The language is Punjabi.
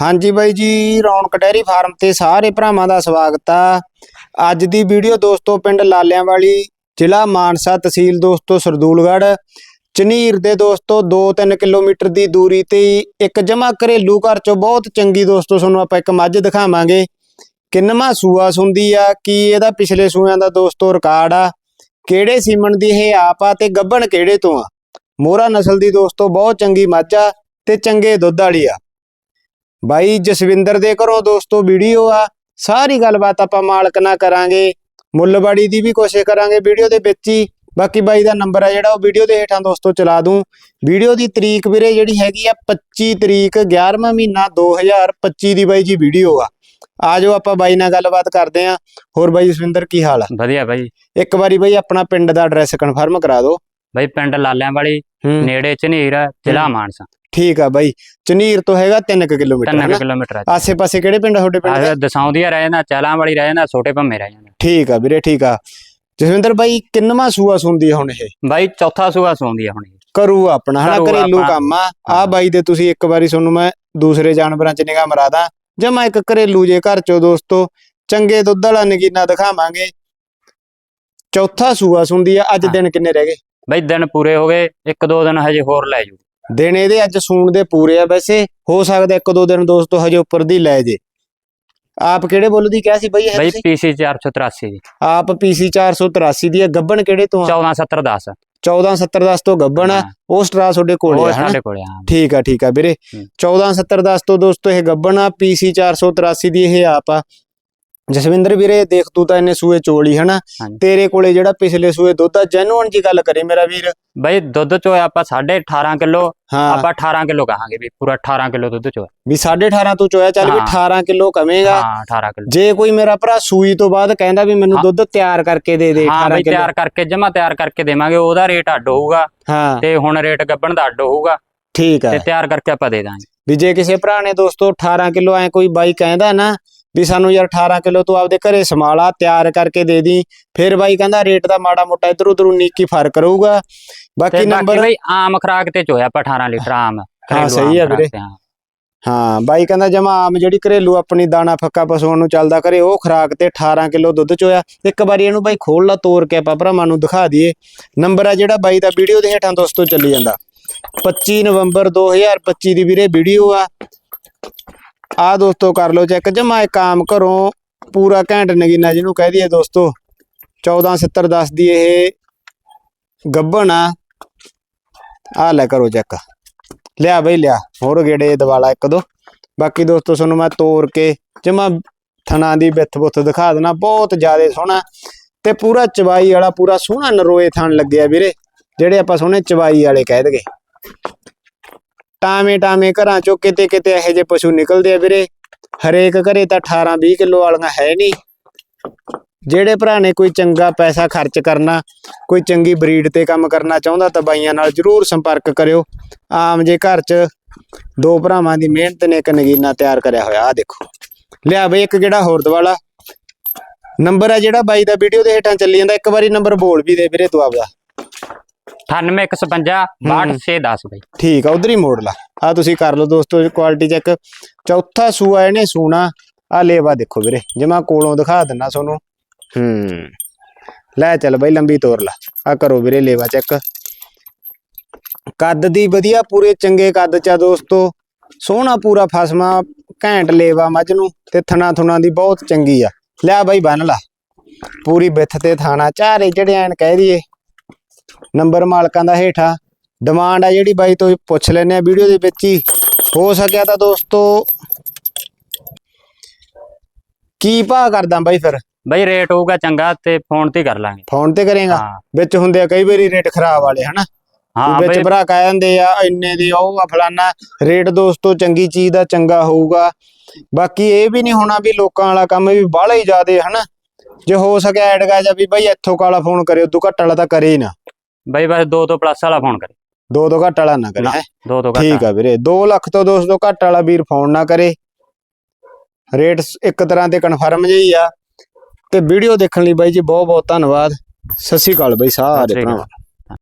ਹਾਂਜੀ ਬਾਈ ਜੀ, ਰੌਣਕ ਡੈਰੀ ਫਾਰਮ ਤੇ ਸਾਰੇ ਭਰਾਵਾਂ ਦਾ ਸਵਾਗਤ ਆ। ਅੱਜ ਦੀ ਵੀਡੀਓ ਦੋਸਤੋ ਪਿੰਡ ਲਾਲਿਆਂ ਵਾਲੀ ਜ਼ਿਲ੍ਹਾ ਮਾਨਸਾ ਤਹਿਸੀਲ ਦੋਸਤੋ ਸਰਦੂਲਗੜ੍ਹ। ਚਨੀਰ ਦੇ ਦੋਸਤੋ 2-3 ਕਿਲੋਮੀਟਰ ਦੀ ਦੂਰੀ ਤੇ ਇੱਕ ਜਮਾ ਘਰੇਲੂ ਘਰ ਚੋਂ ਬਹੁਤ ਚੰਗੀ ਦੋਸਤੋ ਤੁਹਾਨੂੰ ਆਪਾਂ ਇੱਕ ਮੱਝ ਦਿਖਾਵਾਂਗੇ। ਕਿੰਨਵਾਂ ਸੂਆ ਸੁੰਦੀ ਆ, ਕੀ ਇਹਦਾ ਪਿਛਲੇ ਸੂਆਂ ਦਾ ਦੋਸਤੋ ਰਿਕਾਰਡ ਆ? ਕਿਹੜੇ ਸੀਮਣ ਦੀ ਇਹ ਆਪ ਆ ਤੇ ਗੱਭਣ ਕਿਹੜੇ ਤੋਂ ਆ? ਮੋਹਰਾ ਨਸਲ ਦੀ ਦੋਸਤੋ ਬਹੁਤ ਚੰਗੀ ਮੱਝ ਆ ਤੇ ਚੰਗੇ ਦੁੱਧ ਵਾਲੀ ਆ। ਬਾਈ ਜਸਵਿੰਦਰ ਦੇ ਘਰੋਂ ਦੋਸਤੋ ਵੀਡੀਓ ਆ ਸਾਰੀ ਗੱਲਬਾਤ ਆਪਾਂ ਮਾਲਕ ਨਾਲ ਕਰਾਂਗੇ। ਮੁੱਲਵਾੜੀ ਦੀ ਵੀ ਕੋਸ਼ਿਸ਼ ਕਰਾਂਗੇ ਵੀਡੀਓ ਦੇ ਵਿੱਚ ਹੀ। ਬਾਕੀ ਬਾਈ ਦਾ ਨੰਬਰ ਆ ਜਿਹੜਾ ਉਹ ਵੀਡੀਓ ਦੇ ਹੇਠਾਂ ਦੋਸਤੋ ਚਲਾ ਦੂੰ। ਵੀਡੀਓ ਦੀ ਤਰੀਕ ਵੀਰੇ ਜਿਹੜੀ ਹੈਗੀ ਆ 25 ਤਰੀਕ 11ਵਾਂ ਮਹੀਨਾ 2025 ਦੀ ਬਾਈ ਜੀ ਵੀਡੀਓ ਆ। ਆਜੋ ਆਪਾਂ ਬਾਈ ਨਾਲ ਗੱਲਬਾਤ ਕਰਦੇ ਆਂ। ਹੋਰ ਬਾਈ ਜਸਵਿੰਦਰ ਕੀ ਹਾਲ ਆ? ਵਧੀਆ ਬਾਈ। ਇੱਕ ਵਾਰੀ ਬਾਈ ਆਪਣਾ ਪਿੰਡ ਦਾ ਐਡਰੈਸ ਕਨਫਰਮ ਕਰਾ ਦਿਓ। ਬਾਈ ਪਿੰਡ ਲਾਲਿਆਂ ਵਾਲੀ ਨੇੜੇ ਝਨੀਰ ਜ਼ਿਲ੍ਹਾ। ਮਾਨਸਾ। ਠੀਕ ਆ ਬਾਈ। ਚਨੀਰ ਤੋਂ ਹੈਗਾ 3 ਕਿਲੋਮੀਟਰ 3 ਹਨਾ? ਕਿਲੋਮੀਟਰ ਆ। ਆਸੇ ਪਾਸੇ ਕਿਹੜੇ ਪਿੰਡ ਆ ਤੁਹਾਡੇ ਪਿੰਡ ਦੇ? ਦਸਾਉਂਦੀਆਂ ਰਹਿ ਜਾਂਦਾ ਚਲਾਂ ਵਾਲੀ ਰਹਿ ਜਾਂਦਾ ਛੋਟੇ ਭੰਮੇ ਰਹਿ ਜਾਂਦਾ। ਠੀਕ ਆ ਵੀਰੇ ਠੀਕ ਆ। ਜਸਵਿੰਦਰ ਬਾਈ ਕਿੰਨਵਾਂ ਸੂਆ ਸੁੰਦੀ ਹੁਣ ਇਹ? ਬਾਈ ਚੌਥਾ ਸੂਆ ਸੌਂਦੀ ਹੁਣ। ਕਰੂ ਆਪਣਾ ਹਨਾ? ਘਰੇਲੂ। ਕੰਮ ਆ। ਆ। ਬਾਈ ਦੇ ਤੁਸੀਂ ਇੱਕ ਵਾਰੀ ਤੁਹਾਨੂੰ ਮੈਂ ਦੂਸਰੇ ਜਾਨਵਰਾਂ 'ਚ ਨਿਗਾਹ ਮਰਾਦਾ ਜਮਾ ਇੱਕ ਘਰੇਲੂ ਜੇ ਘਰ 'ਚੋਂ ਦੋਸਤੋ ਚੰਗੇ ਦੁੱਧ ਵਾਲਾ ਨਗੀਨਾ ਦਿਖਾਵਾਂਗੇ। ਚੌਥਾ ਸੂਆ ਸੁੰਦੀ ਆ ਅੱਜ। ਦਿਨ ਕਿੰਨੇ ਰਹਿ ਗਏ? ਬਾਈ ਦਿਨ ਪੂਰੇ ਹੋ ਗਏ ਇੱਕ ਦੋ ਦਿਨ ਹਜੇ ਹੋਰ ਲੈ ਜੂ ਦਿਨ ਇਹਦੇ ਅੱਜ ਸੂਣ ਦੇ ਪੂਰੇ ਆ ਵੈਸੇ ਹੋ ਸਕਦਾ ਇੱਕ ਦੋ ਦਿਨ ਦੋਸਤੋ ਹਜੇ ਉੱਪਰ ਦੀ ਲੈ ਜੇ। ਆਪ ਕਿਹੜੇ ਬੁੱਲ ਦੀ ਕਿਹਾ ਸੀ ਬਾਈ ਇਹ ਬਾਈ ਤੁਸੀਂ? ਪੀਸੀ 483 ਦੀ। ਆਪ ਪੀਸੀ 483 ਦੀ ਆ। ਗੱਬਣ ਕਿਹੜੇ ਤੋਂ ਆ? 147010 1470 ਤੋਂ ਗੱਬਣ ਆ। ਉਹ ਸਟਰਾ ਤੁਹਾਡੇ ਕੋਲੇ ਆ ਸਾਡੇ ਕੋਲੇ ਆ ਠੀਕ ਆ ਠੀਕ ਆ ਵੀਰੇ। ਹੂੰ। 1470 ਤੋਂ ਦੋਸਤੋ ਇਹ ਗੱਬਣ ਆ। ਪੀਸੀ 483 ਦੀ ਇਹ ਆਪ ਆ। ਜਸਵਿੰਦਰ ਵੀਰੇ ਦੇਖ ਤੂੰ ਤਾਂ ਇਹਨੇ ਸੂਏ ਚੋਲੀ ਹਨਾ? ਹਾਂਜੀ। ਤੇਰੇ ਕੋਲੇ ਜਿਹੜਾ ਪਿਛਲੇ ਸੂਏ ਦੁੱਧ ਆ ਜੈਨੂਅਨ ਜੀ ਗੱਲ ਕਰੇ ਮੇਰਾ ਵੀਰ। ਬਾਈ ਦੁੱਧ ਚੋਂ ਆਪਾਂ 18.5 ਕਿਲੋ ਹਾਂ। ਆਪਾਂ 18 ਕਿਲੋ ਕਹਾਂਗੇ ਵੀ ਪੂਰਾ 18 ਕਿਲੋ ਦੁੱਧ ਚੋਂ। ਵੀ 18.5 ਤੋਂ ਚੋਇਆ ਚੱਲ ਵੀ ਹਾਂ। 18 ਕਿਲੋ ਕਵੇਂਗਾ। ਹਾਂ 18 ਕਿਲੋ। ਜੇ ਕੋਈ ਮੇਰਾ ਭਰਾ ਸੂਈ ਤੋਂ ਬਾਅਦ ਕਹਿੰਦਾ ਵੀ ਮੈਨੂੰ ਹਾਂ। ਦੁੱਧ ਤਿਆਰ ਕਰਕੇ ਦੇ ਦੇ ਹਾਂ 18 ਬਾਈ ਕਿਲੋ। ਤਿਆਰ ਕਰਕੇ ਜਮਾ ਤਿਆਰ ਕਰਕੇ ਦੇਵਾਂਗੇ ਉਹਦਾ ਰੇਟ ਅੱਡ ਹੋਊਗਾ। ਹਾਂ। ਤੇ ਹੁਣ ਰੇਟ ਗੱਬਣ ਦਾ ਅੱਡ ਹੋਊਗਾ। ਠੀਕ ਤੇ ਤਿਆਰ ਕਰਕੇ ਆਪਾਂ ਦੇ ਦਾਂਗੇ। ਵੀ ਜੇ ਕਿਸੇ ਭਰਾ ਨੇ ਦੋਸਤੋ 18 ਕਿਲੋ ਐ ਕੋਈ ਬਾਈ ਕਹਿੰਦਾ ਨਾ ਵੀ ਸਾਨੂੰ ਯਾਰ 18 ਕਿਲੋ ਤੂੰ ਆਪਦੇ ਘਰੇ ਸਮਾਲਾ ਤਿਆਰ ਕਰਕੇ ਦੇ ਦੀ। ਫਿਰ ਬਾਈ ਕਹਿੰਦਾ ਰੇਟ ਦਾ ਮਾੜਾ ਮੋਟਾ ਇਧਰ ਉਧਰ 19 ਕੀ ਫ਼ਰਕ ਰਹੂਗਾ। ਬਾਕੀ ਨੰਬਰ ਬਈ ਆਮ ਖਰਾਕ ਤੇ ਚੋਇਆ ਆਪਾਂ 18 ਲੀਟਰ ਆਮ। ਘਰੇਲੂ ਸਹੀ ਖੁਰਾਕ ਵੀਰੇ। ਹਾਂ। ਹਾਂ ਬਾਈ ਕਹਿੰਦਾ ਜਮਾ ਆਮ ਜਿਹੜੀ ਘਰੇਲੂ ਆਪਣੀ ਦਾਣਾ ਫੱਕਾ ਪਸ਼ੂਆਂ ਨੂੰ ਚੱਲਦਾ ਕਰੇ ਉਹ ਖਰਾਕ ਤੇ 18 ਕਿਲੋ ਦੁੱਧ ਚੋਇਆ ਇੱਕ ਵਾਰੀ ਇਹਨੂੰ ਬਾਈ ਖੋਲ ਲਾ ਤੋੜ ਕੇ ਆਪਾਂ ਭਰਾਵਾਂ ਨੂੰ ਦਿਖਾ ਦਈਏ। ਨੰਬਰ ਆ ਜਿਹੜਾ ਬਾਈ ਦਾ ਵੀਡੀਓ ਦੇ ਹੇਠਾਂ ਦੋਸਤੋ ਚੱਲੀ ਜਾਂਦਾ। 25 ਨਵੰਬਰ 2025 ਦੀ ਵੀਰੇ ਵੀਡੀਓ ਆ। ਆ ਦੋਸਤੋ ਕਰ ਲਓ ਚੈੱਕ ਜਮਾ ਇੱਕ ਆਮ ਘਰੋਂ ਪੂਰਾ ਘੈਂਟ ਨਗੀਨਾ ਜਿਹਨੂੰ ਕਹਿ ਦਈਏ ਦੋਸਤੋ। 1470 ਦੀ ਇਹ ਗੱਬਣ ਆ। ਆ ਲੈ ਕਰੋ ਚੈੱਕ ਲਿਆ ਬਈ, ਲਿਆ। ਹੋਰ ਗੇੜੇ ਦਿਵਾਲਾ ਇੱਕ ਦੋ। ਬਾਕੀ ਦੋਸਤੋ ਤੁਹਾਨੂੰ ਮੈਂ ਤੋੜ ਕੇ ਜਮਾ ਥਣਾ ਦੀ ਬਿੱਥ ਬੁੱਥ ਦਿਖਾ ਦੇਣਾ। ਬਹੁਤ ਜ਼ਿਆਦਾ ਸੋਹਣਾ ਤੇ ਪੂਰਾ ਚਵਾਈ ਵਾਲਾ, ਪੂਰਾ ਸੋਹਣਾ ਨਰੋਏ ਥਣ ਲੱਗਿਆ ਵੀਰੇ, ਜਿਹੜੇ ਆਪਾਂ ਸੋਹਣੇ ਚਵਾਈ ਵਾਲੇ ਕਹਿ ਦਗੇ ਟਾਵੇਂ ਟਾਵੇਂ ਘਰਾਂ ਚੋਂ ਕਿਤੇ ਕਿਤੇ ਇਹੋ ਜਿਹੇ ਪਸ਼ੂ ਨਿਕਲਦੇ ਆ ਵੀਰੇ। ਹਰੇਕ ਘਰੇ ਤਾਂ 18 20 ਕਿਲੋ ਵਾਲੀਆਂ ਹੈ ਨਹੀਂ। ਜਿਹੜੇ ਭਰਾ ਨੇ ਕੋਈ ਚੰਗਾ ਪੈਸਾ ਖਰਚ ਕਰਨਾ, ਕੋਈ ਚੰਗੀ ਬਰੀਡ ਤੇ ਕੰਮ ਕਰਨਾ ਚਾਹੁੰਦਾ ਤਾਂ ਬਾਈਆਂ ਨਾਲ ਜਰੂਰ ਸੰਪਰਕ ਕਰਿਓ। ਆਮ ਜੇ ਘਰ 'ਚ ਦੋ ਭਰਾਵਾਂ ਦੀ ਮਿਹਨਤ ਨੇ ਇੱਕ ਨਗੀਨਾ ਤਿਆਰ ਕਰਿਆ ਹੋਇਆ ਆ ਦੇਖੋ। ਲਿਆ ਬਈ ਇੱਕ ਜਿਹੜਾ ਹੋਰ ਦਵਾਲਾ ਨੰਬਰ ਆ ਜਿਹੜਾ ਬਾਈ ਦਾ ਵੀਡੀਓ ਦੇ ਹੇਠਾਂ ਚੱਲੀ ਜਾਂਦਾ, ਇੱਕ ਵਾਰੀ ਨੰਬਰ ਬੋਲ ਵੀ ਦੇ ਵੀਰੇ ਤੂੰ ਆਪਦਾ। 9855 62610 ਬਈ ਠੀਕ ਆ ਉਧਰ ਹੀ ਮੋੜ ਲਾ ਆ ਤੁਸੀਂ ਕਰ ਲਓ ਦੋਸਤੋ ਕੁਆਲਿਟੀ ਚੈੱਕ ਚੌਥਾ ਸੂਆ ਇਹਨੇ ਸੂਣਾ ਆ ਲੇਵਾ ਦੇਖੋ ਵੀਰੇ ਜਿਵੇਂ ਕੋਲੋਂ ਦਿਖਾ ਦਿੰਨਾ ਤੁਹਾਨੂੰ ਹੂੰ ਲੈ ਚੱਲ ਬਈ ਲੰਬੀ ਤੋਰ ਲਾ ਆ ਕਰੋ ਵੀਰੇ ਲੇਵਾ ਚੈੱਕ ਕੱਦ ਦੀ ਵਧੀਆ ਪੂਰੇ ਚੰਗੇ ਕੱਦ ਚ ਆ ਦੋਸਤੋ ਸੋਹਣਾ ਪੂਰਾ ਫਸਮਾ ਘੈਂਟ ਲੇਵਾ ਮੱਝ ਨੂੰ ਤੇ ਥਣਾ ਥੁਣਾ ਦੀ ਬਹੁਤ ਚੰਗੀ ਆ ਲੈ ਬਾਈ ਬੰਨ ਲਾ ਪੂਰੀ ਬਿੱਥ ਤੇ ਥਾਣਾ ਚਾਰੇ ਜਿਹੜੇ ਐਨ ਕਹਿ ਦਈਏ ਨੰਬਰ ਮਾਲਕਾਂ ਦਾ ਹੇਠਾਂ। ਡਿਮਾਂਡ ਆ ਜਿਹੜੀ ਬਾਈ ਤੋਂ ਪੁੱਛ ਲੈਨੇ ਆ ਵੀਡੀਓ ਦੇ ਵਿੱਚ ਹੀ। ਹੋ ਸਕਿਆ ਤਾਂ ਦੋਸਤੋ ਕੀ ਭਾਅ ਕਰਦਾ ਬਾਈ ਫਿਰ? ਬਈ ਰੇਟ ਹੋਊਗਾ ਚੰਗਾ ਤੇ ਫੋਨ ਤੇ ਕਰ ਲਾਂਗੇ। ਫੋਨ ਤੇ ਕਰੇਗਾ? ਹਾਂ। ਵਿੱਚ ਹੁੰਦੇ ਆ ਕਈ ਵਾਰੀ ਰੇਟ ਖਰਾਬ ਵਾਲੇ ਹਨਾ? ਹਾਂ ਵਿੱਚ ਬਈ। ਭਰਾ ਕਹਿ ਦਿੰਦੇ ਆ ਇੰਨੇ ਦੀ ਉਹ ਆ ਫਲਾਨਾ। ਰੇਟ ਦੋਸਤੋ ਚੰਗੀ ਚੀਜ਼ ਦਾ ਚੰਗਾ ਹੋਊਗਾ। ਬਾਕੀ ਇਹ ਵੀ ਨਹੀਂ ਹੋਣਾ ਵੀ ਲੋਕਾਂ ਵਾਲਾ ਕੰਮ ਵੀ ਬਾਹਲਾ ਹੀ ਜ਼ਿਆਦੇ ਹਨਾ? ਜੇ ਹੋ ਸਕਿਆ ਐਡ ਗਾ ਜਾਂ ਵੀ ਬਾਈ ਇੱਥੋਂ ਕਾਲਾ ਫੋਨ ਕਰਿਓ ਤੂੰ ਘੱਟ ਵਾਲਾ ਤਾਂ ਕਰੇ ਹੀ ਨਾ। ਬਈ ਬਸ 2 ਤੋਂ ਪਲੱਸ ਵਾਲਾ ਫੋਨ ਕਰੇ। ਦੋ ਤੋਂ ਘੱਟ ਵਾਲਾ ਨਾ ਕਰੇ ਨਾ, ਹੈਂ। 2 ਤੋਂ ਠੀਕ ਆ ਵੀਰੇ 2 ਲੱਖ ਤੋਂ ਦੋਸਤੋ ਘੱਟ ਵਾਲਾ ਵੀਰ ਫੋਨ ਨਾ ਕਰੇ। ਰੇਟ ਇੱਕ ਤਰ੍ਹਾਂ ਦੇ ਕਨਫਰਮ ਜਿਹੀ ਆ। ਤੇ ਵੀਡੀਓ ਦੇਖਣ ਲਈ ਬਾਈ ਜੀ ਬਹੁਤ ਬਹੁਤ ਧੰਨਵਾਦ। ਸਤਿ ਸ਼੍ਰੀ ਅਕਾਲ ਬਾਈ ਸਾਰੇ। ਭਰਾਵਾਂ